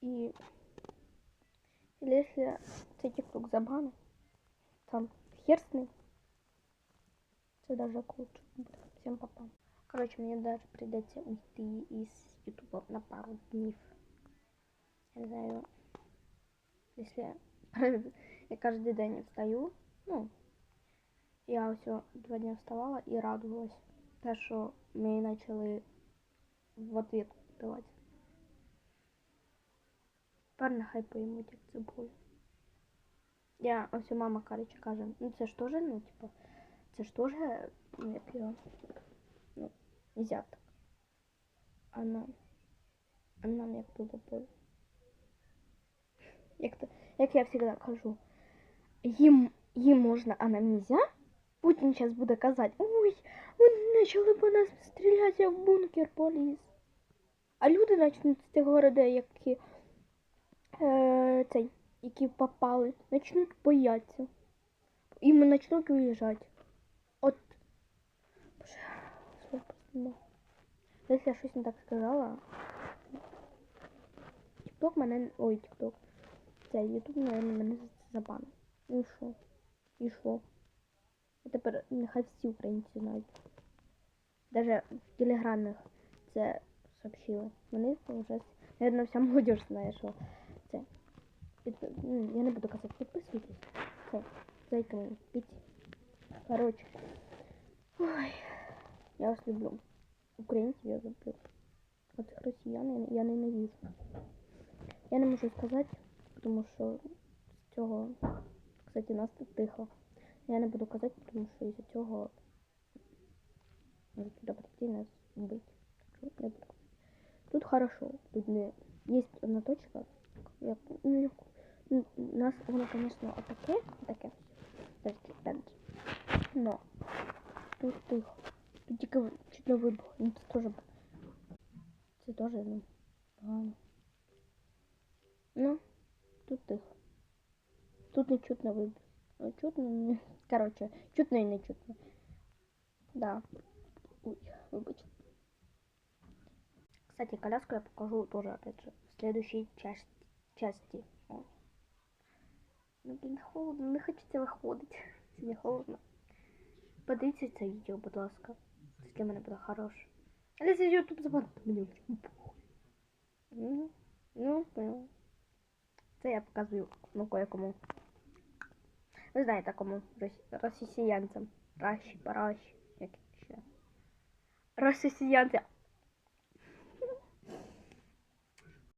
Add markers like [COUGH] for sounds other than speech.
І якщо цей тікток забанить, там хер з ним. Це даже к лучшему буде. Всім папа. Короче, мені даже прийдеться уйти із Ютуба на пару днів. Я не знаю, если [LAUGHS] я каждый день встаю, ну, я все два дня вставала і радувалась. Те, що ми почали в ответ давати. Тепер нехай поїмуть, як цибулю. Я, ось мама короче каже, ну це ж теж, ну, типа, це ж теж, ну, як його, ну, нельзя. А нам, а нам як було. Як, то, як я завжди кажу, їм, їм можна, а нам нельзя. Путін зараз буде казати, ой, вони почали по нас стріляти, в бункер поліз. А люди почнуть з тих городів, які, цей, які попали, почнуть боятися. І ми почнуть уїжджати. От. Якщо я щось не так сказала. Тікток мене. Ой, тікток. Це Ютуб, наверное, мене забанив. І що? І що? А тепер нехай всі українці знають. Даже в телеграмах це сообщили. Вони вже, наверное, вся молодежь знає, що Я не буду казати, підписуйтесь. Це, зайками, піть. Короче. Ой, я вас люблю. Українців я люблю. А цих росіян я, ненавижу. Я не можу сказати, тому що з цього, кстати, нас тут тихо. Я не буду казати, тому що із-за цього можуть туди прийти нас вбити. Тут хорошо. Тут не є одна точка. Як, ну, у нас воно, звісно, отаке, таке. Подожди, подожди. Но тут тихо. Тут тільки чуть не вибух. Ну, це теж. Це теж, ну, погано. Ну, тут тихо. Тут не чутно вибух. Ну, Чутно, не... короче, чутно і не чутно. Да. Ой, вибачте. Кстати, коляску я покажу тоже, опять же, в следующей части. части. Ну, блін, холодно, не хочеться виходити. Сьогодні [LAUGHS] холодно. Подивіться це відео, будь ласка. Це для мене буде хороше. Але це YouTube забанить, мені. Ну, ну, поняла. Це я показую, ну, кое-кому. Ви знаєте, кому росіянцям. Раші, параші, як ще. Росіянці.